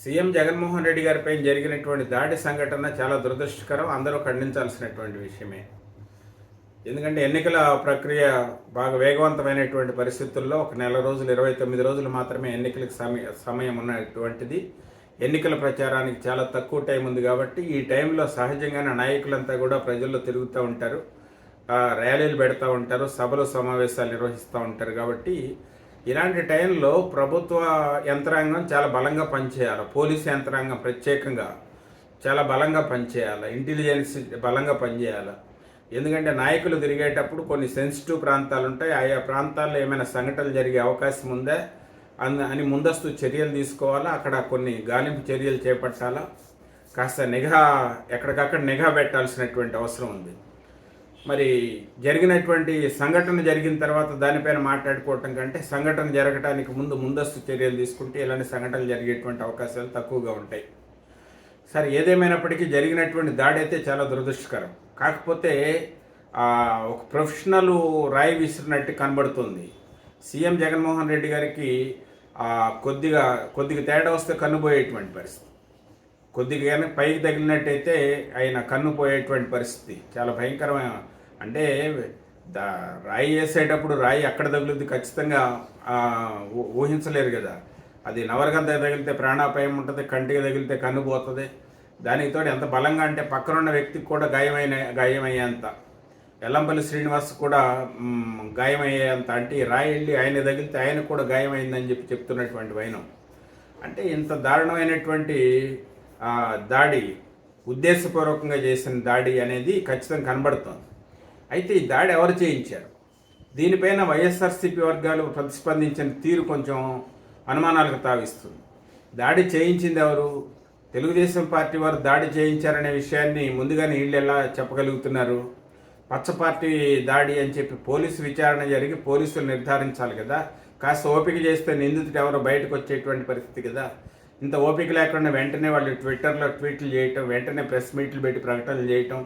CM Jaganmohan Reddy గారిపై జరిగినటువంటి దాడి సంఘటన చాలా దురదృష్టకరం. అందరూ ఖండించాల్సినటువంటి విషయమే. ఎందుకంటే ఎన్నికల ప్రక్రియ బాగా వేగవంతమైనటువంటి పరిస్థితుల్లో ఒక నెల రోజులు ఇరవై తొమ్మిది రోజులు మాత్రమే ఎన్నికలకు సమయ సమయం ఉన్నటువంటిది. ఎన్నికల ప్రచారానికి చాలా తక్కువ టైం ఉంది కాబట్టి ఈ టైంలో సహజంగానే నాయకులంతా కూడా ప్రజల్లో తిరుగుతూ ఉంటారు. ర్యాలీలు పెడతా ఉంటారు సభలు సమావేశాలు నిర్వహిస్తూ ఉంటారు కాబట్టి ఇలాంటి టైంలో ప్రభుత్వ యంత్రాంగం చాలా బలంగా పనిచేయాలి. పోలీస్ యంత్రాంగం ప్రత్యేకంగా చాలా బలంగా పనిచేయాలి. ఇంటెలిజెన్స్ బలంగా పనిచేయాలి. ఎందుకంటే నాయకులు తిరిగేటప్పుడు కొన్ని సెన్సిటివ్ ప్రాంతాలు ఉంటాయి. ఆయా ప్రాంతాల్లో ఏమైనా సంఘటనలు జరిగే అవకాశం ఉందా అన్ అని ముందస్తు చర్యలు తీసుకోవాలా? అక్కడ కొన్ని గాలింపు చర్యలు చేపట్టాలా? కాస్త నిఘా ఎక్కడికక్కడ నిఘా పెట్టాల్సినటువంటి అవసరం ఉంది. మరి జరిగినటువంటి సంఘటన జరిగిన తర్వాత దానిపైన మాట్లాడుకోవటం కంటే సంఘటన జరగడానికి ముందు ముందస్తు చర్యలు తీసుకుంటే ఇలాంటి సంఘటనలు జరిగేటువంటి అవకాశాలు తక్కువగా ఉంటాయి. సరే ఏదేమైనప్పటికీ జరిగినటువంటి దాడి అయితే చాలా దురదృష్టకరం. కాకపోతే ఒక ప్రొఫెషనల్ రాయి విసిరినట్టు కనబడుతుంది. సీఎం జగన్మోహన్ రెడ్డి గారికి కొద్దిగా కొద్దిగా తేడా వస్తే కన్నుపోయేటువంటి పరిస్థితి. కొద్దిగా పైకి తగిలినట్టయితే ఆయన కన్ను పోయేటువంటి పరిస్థితి. చాలా భయంకరమైన అంటే దా రాయి వేసేటప్పుడు రాయి ఎక్కడ తగులుద్ది ఖచ్చితంగా ఊహించలేరు కదా. అది నవరగంత తగిలితే ప్రాణాపాయం ఉంటుంది కంటికి తగిలితే కన్ను పోతుంది. దానికి తోడు ఎంత బలంగా అంటే పక్కనున్న వ్యక్తికి కూడా గాయమైన గాయమయ్యేంత. ఎల్లంపల్లి శ్రీనివాస్ కూడా గాయమయ్యేంత. అంటే రాయి వెళ్ళి ఆయన తగిలితే ఆయన కూడా గాయమైందని చెప్పి చెప్తున్నటువంటి వైనం. అంటే ఇంత దారుణమైనటువంటి దాడి ఉద్దేశపూర్వకంగా చేసిన దాడి అనేది ఖచ్చితంగా కనబడుతోంది. అయితే ఈ దాడి ఎవరు చేయించారు? దీనిపైన వైఎస్ఆర్సీపీ వర్గాలు ప్రతిస్పందించిన తీరు కొంచెం అనుమానాలకు తావిస్తుంది. దాడి చేయించింది ఎవరు? తెలుగుదేశం పార్టీ వారు దాడి చేయించారనే విషయాన్ని ముందుగానే వీళ్ళు ఎలా చెప్పగలుగుతున్నారు? పచ్చ పార్టీ దాడి అని చెప్పి పోలీసు విచారణ జరిగి పోలీసులు నిర్ధారించాలి కదా? కాస్త ఓపిక చేస్తే నిందితుడు ఎవరో బయటకు వచ్చేటువంటి పరిస్థితి కదా? ఇంత ఓపిక లేకుండా వెంటనే వాళ్ళు ట్విట్టర్లో ట్వీట్లు చేయటం వెంటనే ప్రెస్ మీట్లు పెట్టి ప్రకటనలు చేయటం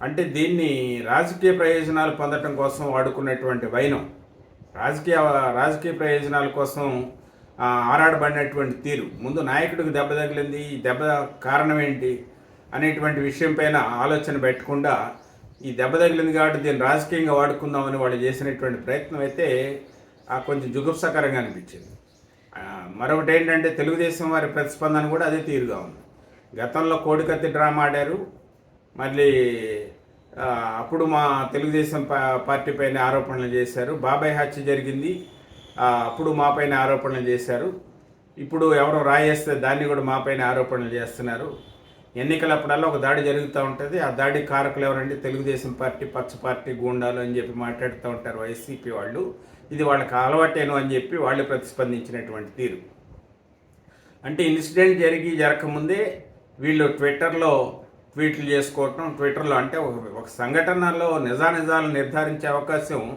అంటే దీన్ని రాజకీయ ప్రయోజనాలు పొందటం కోసం వాడుకున్నటువంటి వైనం రాజకీయ రాజకీయ ప్రయోజనాల కోసం ఆరాడబడినటువంటి తీరు. ముందు నాయకుడికి దెబ్బ తగిలింది ఈ దెబ్బ కారణం ఏంటి అనేటువంటి విషయం పైన ఆలోచన పెట్టకుండా ఈ దెబ్బ తగిలింది కాబట్టి దీన్ని రాజకీయంగా వాడుకుందామని వాళ్ళు చేసినటువంటి ప్రయత్నం అయితే ఆ, కొంచెం జుగుప్సకరంగా అనిపించింది. మరొకటి ఏంటంటే తెలుగుదేశం వారి ప్రతిస్పందన కూడా అదే తీరుగా ఉంది. గతంలో కోడికత్తి డ్రామా ఆడారు మళ్ళీ అప్పుడు మా తెలుగుదేశం పార్టీ పైన ఆరోపణలు చేశారు. బాబాయ్ హత్య జరిగింది. అప్పుడు మా పైన ఆరోపణలు చేశారు. ఇప్పుడు ఎవరో రాయేస్తే దాన్ని కూడా మా పైన ఆరోపణలు చేస్తున్నారు. ఎన్నికలప్పుడల్లా ఒక దాడి జరుగుతూ ఉంటుంది. ఆ దాడి కారకులు ఎవరంటే తెలుగుదేశం పార్టీ పచ్చ పార్టీ గూండాలు అని చెప్పి మాట్లాడుతూ ఉంటారు వైసీపీ వాళ్ళు. ఇది వాళ్ళకి అలవాటేను అని చెప్పి వాళ్ళు ప్రతిస్పందించినటువంటి తీరు. అంటే ఇన్సిడెంట్ జరిగి జరగకముందే వీళ్ళు ట్విట్టర్లో ట్వీట్లు చేసుకోవటం ట్విట్టర్లో అంటే ఒక- సంఘటనలో నిజానిజాలు నిర్ధారించే అవకాశం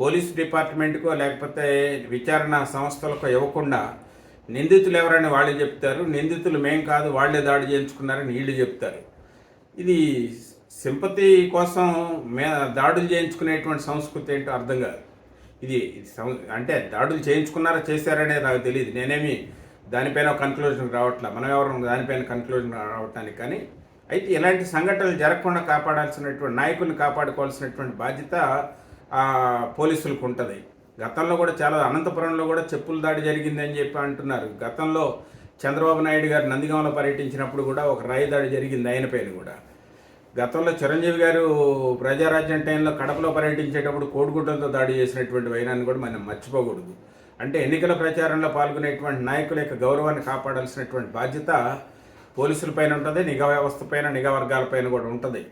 పోలీస్ డిపార్ట్మెంట్కో లేకపోతే విచారణ సంస్థలకు ఇవ్వకుండా నిందితులు ఎవరని వాళ్ళు చెప్తారు. నిందితులు మేం కాదు వాళ్ళే దాడి చేయించుకున్నారని వీళ్ళు చెప్తారు. ఇది సింపతి కోసం మే దాడులు చేయించుకునేటువంటి సంస్కృతి ఏంటో అర్థం కాదు. ఇది సం- అంటే దాడులు చేయించుకున్నారా చేశారనేది నాకు తెలియదు. నేనేమి దానిపైన కన్క్లూజన్ రావట్లే? మనం ఎవరు దానిపైన కన్క్లూజన్ రావటానికి కానీ అయితే ఇలాంటి సంఘటనలు జరగకుండా కాపాడాల్సినటువంటి నాయకుల్ని కాపాడుకోవాల్సినటువంటి బాధ్యత పోలీసులకు ఉంటుంది. గతంలో కూడా చాలా అనంతపురంలో కూడా చెప్పుల దాడి జరిగిందని చెప్పి అంటున్నారు. గతంలో చంద్రబాబు నాయుడు గారు నందిగామలో పర్యటించినప్పుడు కూడా ఒక రాయి దాడి జరిగింది ఆయన పైన కూడా. గతంలో చిరంజీవి గారు ప్రజారాజ్యం టైంలో కడపలో పర్యటించేటప్పుడు కోడిగుడ్డలతో దాడి చేసినటువంటి వైనాన్ని కూడా మనం మర్చిపోకూడదు. అంటే ఎన్నికల ప్రచారంలో పాల్గొనేటువంటి నాయకుల యొక్క గౌరవాన్ని కాపాడాల్సినటువంటి బాధ్యత పోలీసులపైన ఉంటుంది నిఘా వ్యవస్థ పైన నిఘా వర్గాలపైన కూడా ఉంటుంది.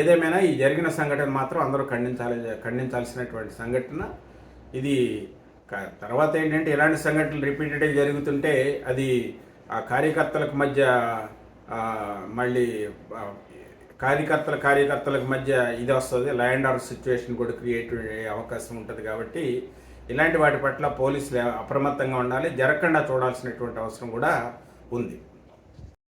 ఏదేమైనా ఈ జరిగిన సంఘటన మాత్రం అందరూ ఖండించాలి ఖండించాల్సినటువంటి సంఘటన. ఇది తర్వాత ఏంటంటే ఇలాంటి సంఘటనలు రిపీటెడ్గా జరుగుతుంటే అది ఆ కార్యకర్తలకు మధ్య మళ్ళీ కార్యకర్తల కార్యకర్తలకు మధ్య ఇది వస్తుంది ల్యాండ్ ఆర్డర్ సిచ్యువేషన్ కూడా క్రియేట్ అయ్యే అవకాశం ఉంటుంది కాబట్టి ఇలాంటి వాటి పట్ల పోలీసులు అప్రమత్తంగా ఉండాలి జరగకుండా చూడాల్సినటువంటి అవసరం కూడా ఉంది.